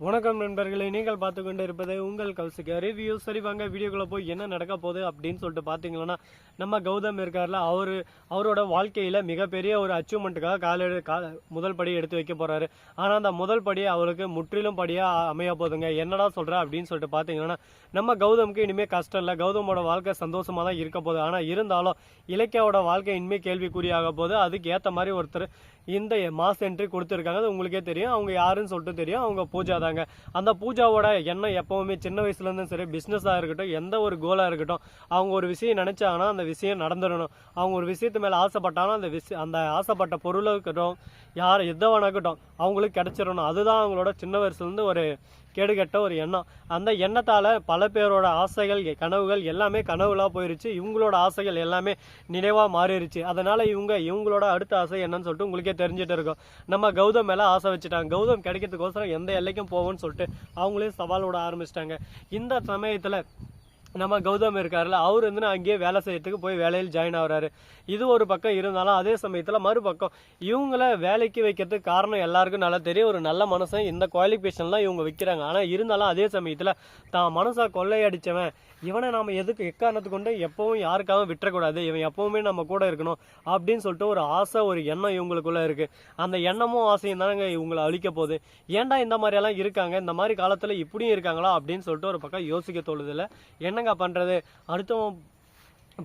வணக்கம் நண்பர்களே நீங்கள் பார்த்து கொண்டு இருப்பது உங்கள் கௌசிக. ரிவ்யூ சரி வாங்க வீடியோக்குள்ள போய் என்ன நடக்க போகுது அப்படின்னு சொல்லிட்டு பார்த்தீங்கன்னா நம்ம கௌதம் இருக்கார்ல அவர் அவரோட வாழ்க்கையில் மிகப்பெரிய ஒரு அச்சீவ்மெண்ட்டுக்காக கால கா முதல் படி எடுத்து வைக்க போகிறாரு ஆனால் அந்த முதல் படி அவருக்கு முற்றிலும் படியாக அமைய போகுதுங்க. என்னடா சொல்கிற அப்படின்னு சொல்லிட்டு பார்த்தீங்கன்னா நம்ம கௌதமுக்கு இனிமேல் கஷ்டம் இல்லை. கௌதமோட வாழ்க்கை சந்தோஷமாக தான் இருக்க போகுது. ஆனால் இருந்தாலும் இலக்கியாவோட வாழ்க்கை இனிமேல் கேள்விக்குறியாக போகுது. அதுக்கு ஏற்ற மாதிரி ஒருத்தர் இந்த மாஸ் என்ட்ரி கொடுத்துருக்காங்க. அது உங்களுக்கே தெரியும். அவங்க யாருன்னு சொல்லிட்டு தெரியும். அவங்க பூஜா தாங்க அந்த பூஜாவோட எண்ணம் எப்பவுமே சின்ன வயசுல இருந்தும் சரி பிஸ்னஸாக இருக்கட்டும் எந்த ஒரு கோலாக இருக்கட்டும் அவங்க ஒரு விஷயம் நினைச்சாங்கன்னா அந்த விஷயம் நடந்துடணும். அவங்க ஒரு விஷயத்து மேலே ஆசைப்பட்டாலும் அந்த விஷயம் அந்த ஆசைப்பட்ட பொருளாக இருக்கட்டும் யார் எதை அவங்களுக்கு கிடைச்சிடணும். அதுதான் அவங்களோட சின்ன வயசுலேருந்து ஒரு கேடுகெட்ட ஒரு எண்ணம். அந்த எண்ணத்தால் பல பேரோட ஆசைகள் கனவுகள் எல்லாமே கனவுகளாக போயிருச்சு. இவங்களோட ஆசைகள் எல்லாமே நினைவாக மாறிடுச்சு அதனால் இவங்க இவங்களோட அடுத்த ஆசை என்னன்னு சொல்லிட்டு உங்களுக்கே தெரிஞ்சுட்டு இருக்கும். நம்ம கௌதம் மேலே ஆசை வச்சுட்டாங்க. கௌதம் கிடைக்கிறதுக்கோசரம் எந்த எல்லைக்கும் போகும்னு சொல்லிட்டு அவங்களே சவால் விட ஆரம்பிச்சிட்டாங்க. இந்த சமயத்தில் நம்ம கௌதம் இருக்காருல்ல அவர் வந்து அங்கேயே வேலை செய்யறதுக்கு போய் வேலையில் ஜாயின் ஆகுறாரு. இது ஒரு பக்கம் இருந்தாலும் அதே சமயத்தில் மறுபக்கம் இவங்கள வேலைக்கு வைக்கிறதுக்கு காரணம் எல்லாருக்கும் நல்லா தெரியும். ஒரு நல்ல மனசன் இந்த குவாலிஃபிகேஷன்லாம் இவங்க வைக்கிறாங்க. ஆனால் இருந்தாலும் அதே சமயத்தில் தான் மனசை கொள்ளையடித்தவன் இவனை நாம் எதுக்கு எக்காரணத்து கொண்டு எப்பவும் யாருக்காகவும் விட்டுறக்கூடாது. இவன் எப்பவுமே நம்ம கூட இருக்கணும் அப்படின்னு சொல்லிட்டு ஒரு ஆசை ஒரு எண்ணம் இவங்களுக்குள்ளே இருக்குது அந்த எண்ணமும் ஆசையும் தானங்க இவங்களை அழிக்க போகுது. ஏன்டா இந்த மாதிரியெல்லாம் இருக்காங்க? இந்த மாதிரி காலத்தில் இப்படியும் இருக்காங்களா? அப்படின்னு சொல்லிட்டு ஒரு பக்கம் யோசிக்க என்ன என்னங்க பண்ணுறது அடுத்தவன்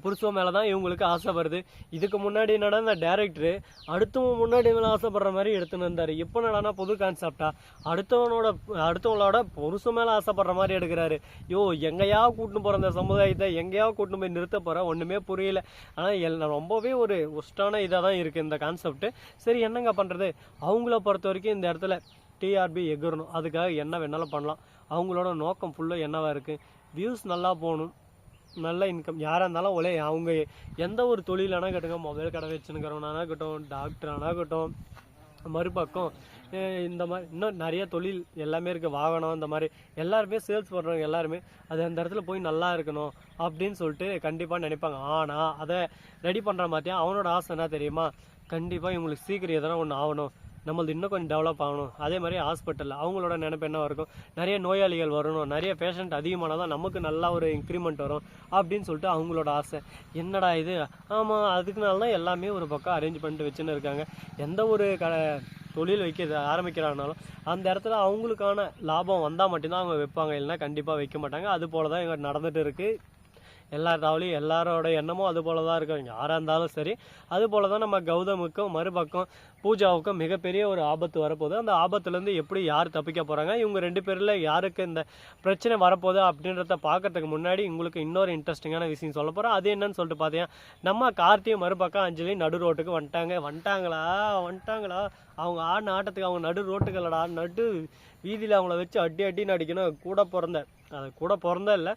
புருஷன் மேலே தான் இவங்களுக்கு ஆசை வருது இதுக்கு முன்னாடி நடந்த டேரக்டரு அடுத்தவன் முன்னாடி மேலே ஆசைப்படுற மாதிரி எடுத்துன்னு இருந்தார் இப்போ நடனா புது கான்செப்டா அடுத்தவனோட அடுத்தவங்களோட புருஷன் மேலே ஆசைப்படுற மாதிரி எடுக்கிறாரு. யோ எங்கேயா கூட்டின்னு போகிற அந்த சமுதாயத்தை எங்கேயா கூட்டின்னு போய் நிறுத்த போகிற ஒன்றுமே புரியல. ஆனால் எல் ரொம்பவே ஒரு ஒஸ்டான இதாக தான் இருக்குது இந்த கான்செப்ட்டு சரி என்னங்க பண்ணுறது அவங்கள பொறுத்த வரைக்கும் இந்த இடத்துல டிஆர்பி எகிறணும் அதுக்காக என்ன வேணாலும் பண்ணலாம். அவங்களோட நோக்கம் ஃபுல்லாக என்னவாக இருக்குது வியூஸ் நல்லா போகணும். நல்ல இன்கம் யாராக இருந்தாலும் ஒரே அவங்க எந்த ஒரு தொழிலானா கட்டுங்க மொபைல் கடை வச்சுருக்கிறவனானா இருக்கட்டும் டாக்டர் இருக்கட்டும் மறுபக்கம் இந்த மாதிரி இன்னும் நிறைய தொழில் எல்லாமே இருக்குது வாகனம் இந்த மாதிரி எல்லாருமே சேல்ஸ் பண்ணுறவங்க எல்லாருமே அது அந்த இடத்துல போய் நல்லா இருக்கணும் அப்படின்னு சொல்லிட்டு கண்டிப்பாக நினைப்பாங்க. ஆனால் அதை ரெடி பண்ணுற மாதிரியா அவனோட ஆசை என்ன தெரியுமா? கண்டிப்பாக இவங்களுக்கு சீக்கிரம் எதனா ஒன்று ஆகணும். நம்மளது இன்னும் கொஞ்சம் டெவலப் ஆகணும். அதே மாதிரி ஹாஸ்பிட்டலில் அவங்களோட நினைப்பு என்ன இருக்கும்? நிறைய நோயாளிகள் வரணும். நிறைய பேஷண்ட் அதிகமானால் தான் நமக்கு நல்லா ஒரு இன்க்ரிமெண்ட் வரும் அப்படின்னு சொல்லிட்டு அவங்களோட ஆசை. என்னடா இது? ஆமாம் அதுக்குனால தான் எல்லாமே ஒரு பக்கம் அரேஞ்ச் பண்ணிட்டு வச்சுன்னு இருக்காங்க. எந்த ஒரு க தொழில் வைக்க ஆரம்பிக்கிறாங்கனாலும் அந்த இடத்துல அவங்களுக்கான லாபம் வந்தால் மட்டும்தான் அவங்க வைப்பாங்க. இல்லைன்னா கண்டிப்பாக வைக்க மாட்டாங்க. அது போல தான் இங்கே நடந்துகிட்டு இருக்குது எல்லா தாவலையும் எல்லாரோட எண்ணமும் அது போல தான் இருக்கும். யாராக இருந்தாலும் சரி அது போல தான் நம்ம கௌதமுக்கும் மறுபக்கம் பூஜாவுக்கும் மிகப்பெரிய ஒரு ஆபத்து வரப்போகுது. அந்த ஆபத்துலேருந்து எப்படி யார் தப்பிக்க போகிறாங்க இவங்க ரெண்டு பேரில் யாருக்கு இந்த பிரச்சனை வரப்போகுது அப்படின்றத பார்க்கறதுக்கு முன்னாடி உங்களுக்கு இன்னொரு இன்ட்ரெஸ்டிங்கான விஷயம் சொல்ல போகிறோம் அது என்னன்னு சொல்லிட்டு பார்த்தீங்கன்னா நம்ம கார்த்தியும் மறுபக்கம் அஞ்சலி நடு ரோட்டுக்கு வந்துட்டாங்க. வந்துட்டாங்களா? வந்துட்டாங்களா? அவங்க ஆடின ஆட்டத்துக்கு அவங்க நடு ரோட்டுகளடா நடு வீதியில் அவங்கள வச்சு அடி அடின்னு அடிக்கணும் கூட பிறந்த அது கூட பிறந்த இல்லை.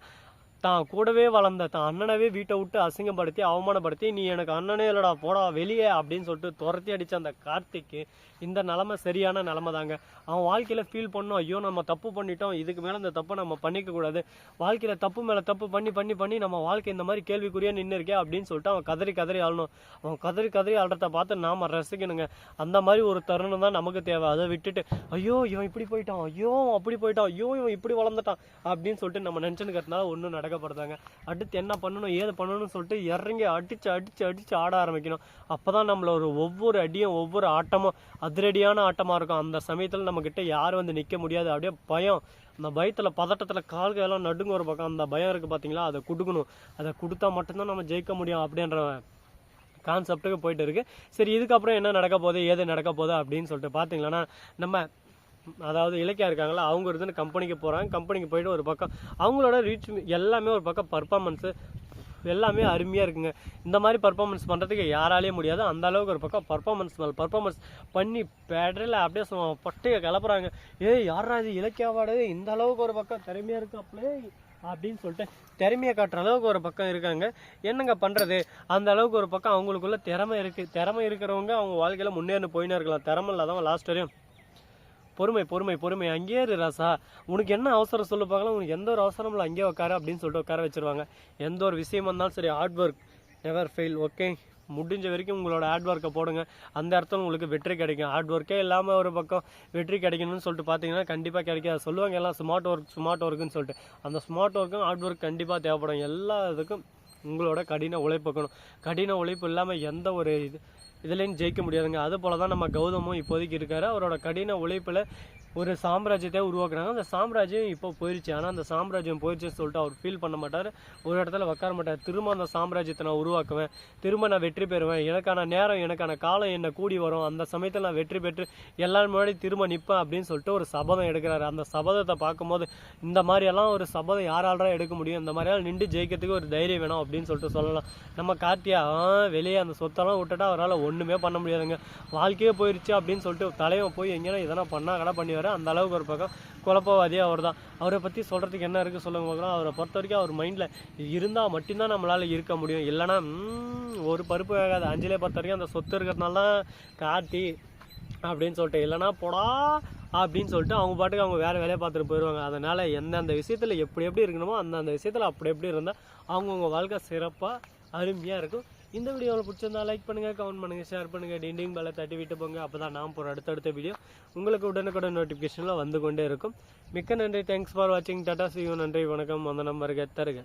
தான் கூடவே வளர்ந்த தான். அண்ணனவே வீட்டை விட்டு அசிங்கப்படுத்தி அவமானப்படுத்தி நீ எனக்கு அண்ணனே இல்லடா போடா வெளியே அப்படின்னு சொல்லிட்டு துரத்தி அடித்த அந்த கார்த்திக்கு இந்த நிலமை சரியான நிலமை தாங்க அவன் வாழ்க்கையில் ஃபீல் பண்ணோம் ஐயோ நம்ம தப்பு பண்ணிட்டோம் இதுக்கு மேலே இந்த தப்பை நம்ம பண்ணிக்கக்கூடாது வாழ்க்கையில் தப்பு மேலே தப்பு பண்ணி பண்ணி பண்ணி நம்ம வாழ்க்கை இந்த மாதிரி கேள்விக்குறியாக நின்று இருக்கே அப்படின்னு சொல்லிட்டு அவன் கதறி கதறி ஆளணும் அவன் கதறி கதறி ஆடுறத பார்த்து நாம் ரசிக்கணுங்க. அந்த மாதிரி ஒரு தருணம் தான் நமக்கு தேவை. அதை விட்டுட்டு ஐயோ இவன் இப்படி போயிட்டான் ஐயோ அப்படி போயிட்டான் ஐயோ இவன் இப்படி வளர்ந்துட்டான் அப்படின்னு சொல்லிட்டு நம்ம நினச்சுக்கிறதுனால ஒன்றும் நடக்கப்படுதாங்க அடுத்து என்ன பண்ணணும் ஏது பண்ணணும்னு சொல்லிட்டு இறங்கி அடிச்சு அடிச்சு அடித்து ஆட ஆரம்பிக்கணும். அப்போ தான் நம்மள ஒரு ஒவ்வொரு அடியும் ஒவ்வொரு ஆட்டமும் அதிரடியான ஆட்டமாக இருக்கும். அந்த சமயத்தில் நம்மக்கிட்ட யாரும் வந்து நிற்க முடியாது. அப்படியே பயம். அந்த பயத்தில் பதட்டத்தில் கால்கள் நடுங்க ஒரு பக்கம். அந்த பயம் இருக்குது பார்த்தீங்களா அதை கொடுக்கணும். அதை கொடுத்தா மட்டும்தான் நம்ம ஜெயிக்க முடியும் அப்படின்ற கான்செப்ட்டுக்கு போயிட்டு இருக்கு. சரி இதுக்கப்புறம் என்ன நடக்க போகுது ஏது நடக்க போகுது அப்படின்னு சொல்லிட்டு பார்த்தீங்கன்னா நம்ம அதாவது இலக்கியா இருக்காங்களா அவங்க இருந்து கம்பெனிக்கு போகிறாங்க கம்பெனிக்கு போயிட்டு ஒரு பக்கம் அவங்களோட ரீச் எல்லாமே ஒரு பக்கம் பர்ஃபார்மன்ஸு எல்லாமே அருமையாக இருக்குங்க. இந்த மாதிரி பர்ஃபார்மன்ஸ் பண்ணுறதுக்கு யாராலேயே முடியாது. அந்த அளவுக்கு ஒரு பக்கம் பர்ஃபார்மன்ஸ் மேலே பர்ஃபார்மன்ஸ் பண்ணி பேடரில் அப்படியே சும்மா பட்டையை கிளப்புறாங்க. ஏய் யாரா இது இலக்கியாவாடு இந்த அளவுக்கு ஒரு பக்கம் திறமையாக இருக்காப்லே அப்படின்னு சொல்லிட்டு திறமையை காட்டுற அளவுக்கு ஒரு பக்கம் இருக்காங்க. என்னங்க பண்ணுறது அந்த அளவுக்கு ஒரு பக்கம் அவங்களுக்குள்ள திறமை இருக்குது திறமை இருக்கிறவங்க அவங்க வாழ்க்கையில் முன்னேறி போயின்னு இருக்கலாம். திறமை இல்லாதவங்க லாஸ்ட் வரையும் பொறுமை பொறுமை பொறுமை. அங்கேயே இரு ராசா. உனக்கு என்ன அவசரம் சொல்ல பார்க்கலாம். உனக்கு எந்த ஒரு அவசரம் இல்லை. அங்கேயே உட்கார அப்படின்னு சொல்லிட்டு உட்கார வச்சிருவாங்க. எந்த ஒரு விஷயம் வந்தாலும் சரி hard work never fail okay முடிஞ்ச வரைக்கும் உங்களோட ஹார்ட் ஒர்க்கை போடுங்க. அந்த இடத்துல உங்களுக்கு வெற்றி கிடைக்கும். ஹார்ட் ஒர்க்கே இல்லாமல் ஒரு பக்கம் வெற்றி கிடைக்கணும்னு சொல்லிட்டு பார்த்தீங்கன்னா கண்டிப்பாக கிடைக்காது. சொல்லுவாங்க எல்லாம் ஸ்மார்ட் ஒர்க் ஸ்மார்ட் ஒர்க்குன்னு சொல்லிட்டு. அந்த ஸ்மார்ட் ஒர்க்கும் ஹார்ட் ஒர்க் கண்டிப்பாக தேவைப்படும். எல்லா இதுக்கும் உங்களோட கடின உழைப்புக்கணும் கடின உழைப்பு இல்லாமல் எந்த ஒரு இது இதுலேயும் ஜெயிக்க முடியாதுங்க. அது போல தான் நம்ம கௌதமும் இப்போதைக்கு இருக்காரு. அவரோட கடின உழைப்பில் ஒரு சாம்ராஜ்யத்தை உருவாக்குறாங்க. அந்த சாம்ராஜ்யம் இப்போ போயிடுச்சு ஆனால் அந்த சாம்ராஜ்யம் போயிடுச்சுன்னு சொல்லிட்டு அவர் ஃபீல் பண்ண மாட்டார். ஒரு இடத்துல உட்கார மாட்டார். திரும்ப அந்த சாம்ராஜ்யத்தை நான் உருவாக்குவேன். திரும்ப நான் வெற்றி பெறுவேன். எனக்கான நேரம் எனக்கான காலம் என்ன கூடி வரும். அந்த சமயத்தில் நான் வெற்றி பெற்று எல்லாரும் முன்னாடி திரும்ப நிற்பேன் அப்படின்னு சொல்லிட்டு ஒரு சபதம் எடுக்கிறாரு. அந்த சபதத்தை பார்க்கும்போது இந்த மாதிரியெல்லாம் ஒரு சபதம் யாரால்ரா எடுக்க முடியும்? இந்த மாதிரியெல்லாம் நின்று ஜெயிக்கிறதுக்கு ஒரு தைரியம் வேணும் அப்படின்னு சொல்லிட்டு சொல்லலாம். நம்ம கார்த்தியா வெளியே அந்த சொத்தெல்லாம் விட்டுட்டா அவரால் ஒன்றுமே பண்ண முடியாதுங்க. வாழ்க்கையே போயிடுச்சு அப்படின்னு சொல்லிட்டு தலைவன் போய் எங்கேனா எதனா பண்ணா கடை பண்ணிவாரு அந்த அளவுக்கு ஒரு பக்கம் குழப்பவாதியே அவர் தான் அவரை பற்றி சொல்கிறதுக்கு என்ன இருக்குது சொல்லுங்க பார்க்கலாம். அவரை பொறுத்த வரைக்கும் அவர் மைண்டில் இருந்தால் மட்டும்தான் நம்மளால் இருக்க முடியும். இல்லைன்னா ஒரு பருப்பு வேகாது. அஞ்சலே பொறுத்த வரைக்கும் அந்த சொத்து இருக்கிறதுனால தான் காட்டி அப்படின்னு சொல்லிட்டு இல்லைனா போடா அப்படின்னு சொல்லிட்டு அவங்க பாட்டுக்கு அவங்க வேறு வேலையை பார்த்துட்டு போயிடுவாங்க அதனால் எந்தெந்த விஷயத்தில் எப்படி எப்படி இருக்கணுமோ அந்தந்த விஷயத்தில் அப்படி எப்படி இருந்தால் அவங்கவுங்க வாழ்க்கை சிறப்பாக அருமையாக இருக்கும். இந்த வீடியோவில் பிடிச்சிருந்தா லைக் பண்ணுங்கள் கமெண்ட் பண்ணுங்கள் ஷேர் பண்ணுங்கள் டிண்டிங் பேலை தட்டி விட்டு போங்க. அப்போ தான் நான் போகிற அடுத்தடுத்த வீடியோ உங்களுக்கு உடனுக்குடன் நோட்டிஃபிகேஷனில் வந்து கொண்டே இருக்கும். மிக்க நன்றி. தேங்க்ஸ் ஃபார் வாட்சிங் டாடா சியூ நன்றி வணக்கம். வந்தனம் வருக தருக.